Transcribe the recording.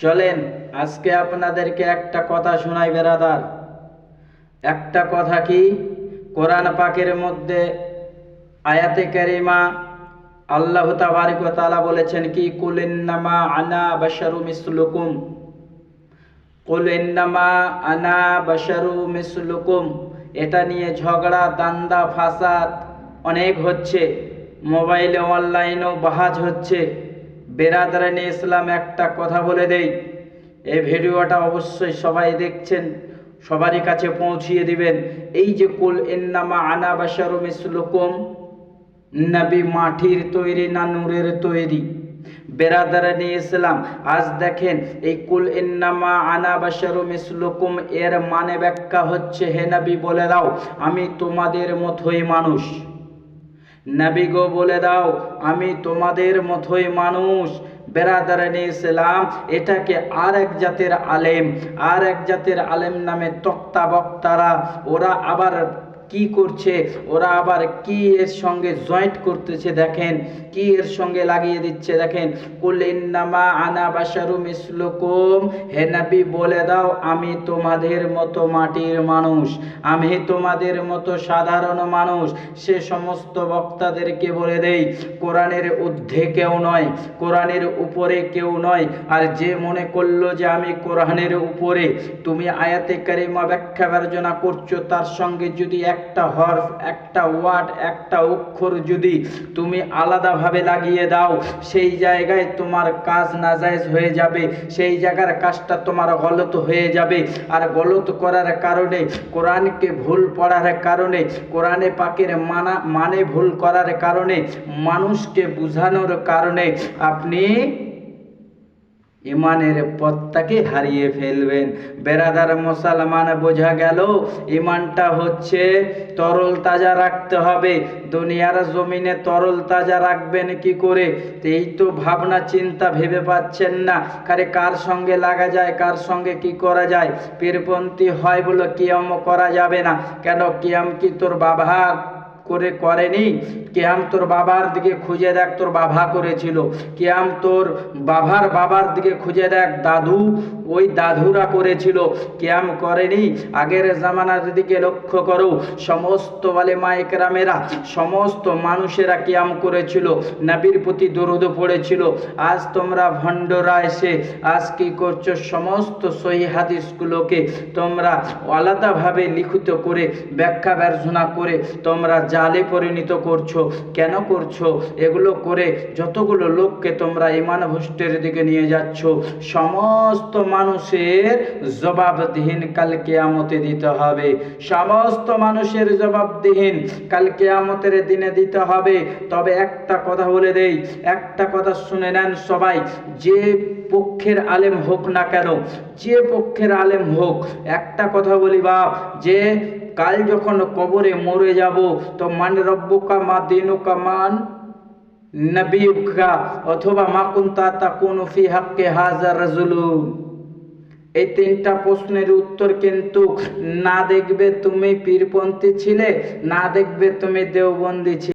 চলেন, আজকে আপনাদেরকে একটা কথা শোনাই বেরাদার। একটা কথা কি? কোরআন পাকের মধ্যে আয়াতে কারিমা আল্লাহ তাবারিক ওয়া তাআলা বলেছেন কি? কুল ইন্নামা আনা বাশারু মিসলুকুম। কুল ইন্নামা আনা বাশারু মিসলুকুম। এটা নিয়ে ঝগড়া, দান্দা, ফাসাদ অনেক হচ্ছে। মোবাইলে, অনলাইনেও বাহাজ হচ্ছে। বেরাদারানি ইসলাম একটা কথা বলে দেই। এই ভিডিওটা অবশ্যই সবাই দেখছেন, সবারই কাছে পৌঁছিয়ে দিবেন। এই যে কুল ইন্নামা আনা বাশারু মিসলুকুম, নবী মাটির তৈরি না নূরের তৈরি? বেরাদারানি ইসলাম, আজ দেখেন এই কুল ইন্নামা আনা বাশারু মিসলুকুম, এর মানে ব্যাখ্যা হচ্ছে, হে নবী বলে দাও, আমি তোমাদের মতোই মানুষ। নবী গো বলে দাও, আমি তোমাদের মতোই মানুষ। বেরাদারানি ইসলাম এটাকে আর এক জাতের আলেম আর এক জাতের আলেম নামে তক্তা বক্তারা, ওরা আবার কি করছে? ওরা আবার কি এর সঙ্গে জয়েন্ট করতেছে দেখেন, কি এর সঙ্গে লাগিয়ে দিচ্ছে দেখেন। কুল ইন্নামা আনা বাশারু মিসলুকুম। হে নবী, বলে দাও, আমি তোমাদের মতো মাটির মানুষ, আমি তোমাদের মতো সাধারণ মানুষ। সে সমস্ত বক্তাদেরকে বলে দেই, কোরআনের ঊর্ধ্বে কেউ নয়, কোরআনের উপরে কেউ নয়। আর যে মনে করল যে আমি কোরআনের উপরে, তুমি আয়াতে কারিমা ব্যাখ্যা বর্জনা করছ, তার সঙ্গে যদি একটা হরফ, একটা ওয়ার্ড, একটা অক্ষর যদি তুমি আলাদাভাবে লাগিয়ে দাও, সেই জায়গায় তোমার কাজ নাজায়জ হয়ে যাবে, সেই জায়গার কাজটা তোমার গলত হয়ে যাবে। আর গলত করার কারণে, কোরআনকে ভুল পড়ার কারণে, কোরআনে পাকের মানা মানে ভুল করার কারণে, মানুষকে বুঝানোর কারণে আপনি ইমানের পথটাকে হারিয়ে ফেলবেন। বেরাদার মুসলমান বোঝা গেল, ইমানটা হচ্ছে তরল তাজা রাখতে হবে। দুনিয়ার জমিনে তরল তাজা রাখবেন কি করে? এই তো ভাবনা, চিন্তা ভেবে পাচ্ছেন না। কারে কার সঙ্গে লাগা যায়, কার সঙ্গে কি করা যায়? পীরপন্থী হয় বলে কিয়ম করা যাবে না। কেন? কিয়াম কি তোর বাবা? করে করেনি। কেয়াম তোর বাবার দিকে খুঁজে দেখ, তোর বাবা করেছিল। কেয়াম তোর বাবার বাবার দিকে খুঁজে দেখ, দাদু ওই দাদুরা করেছিল। কেয়াম করেনি। আগের জামানার দিকে লক্ষ্য করো, সমস্ত বলে মাইকরামেরা সমস্ত মানুষেরা কেয়াম করেছিল। নাবির প্রতি দরুদ পড়েছিল। আজ তোমরা ভণ্ডরা এসে, আজ কি করছ? সমস্ত সহি হাদিসগুলোকে তোমরা আলাদাভাবে লিখিত করে, ব্যাখ্যা বর্জনা করে তোমরা জালে পরিণত করছ? কেন করছ? এগুলো করে যতগুলো লোককে তোমরা ইমান ভ্রষ্টের দিকে নিয়ে যাচ্ছ, সমস্ত মানুষের জবাবদিহীন কাল কেয়ামতে দিতে হবে। সমস্ত মানুষের জবাবদিহীন কাল কেয়ামতের দিনে দিতে হবে। তবে একটা কথা বলে দেই, একটা কথা শুনে নেন সবাই। যে পক্ষের আলেম হোক না কেন, যে পক্ষের আলেম হোক, একটা কথা বলি বাপ, যে কাল যখন কবরে মরে যাব, তো মান রব্বুকা মা দিনুকা মান অথবা মা কুন্তা তাকুনু ফি হাক্কে হাজার এই তিনটা প্রশ্নের উত্তর কিন্তু না দেখবে তুমি পীরপন্থী ছিলে, না দেখবে তুমি দেওবন্দি ছিলে।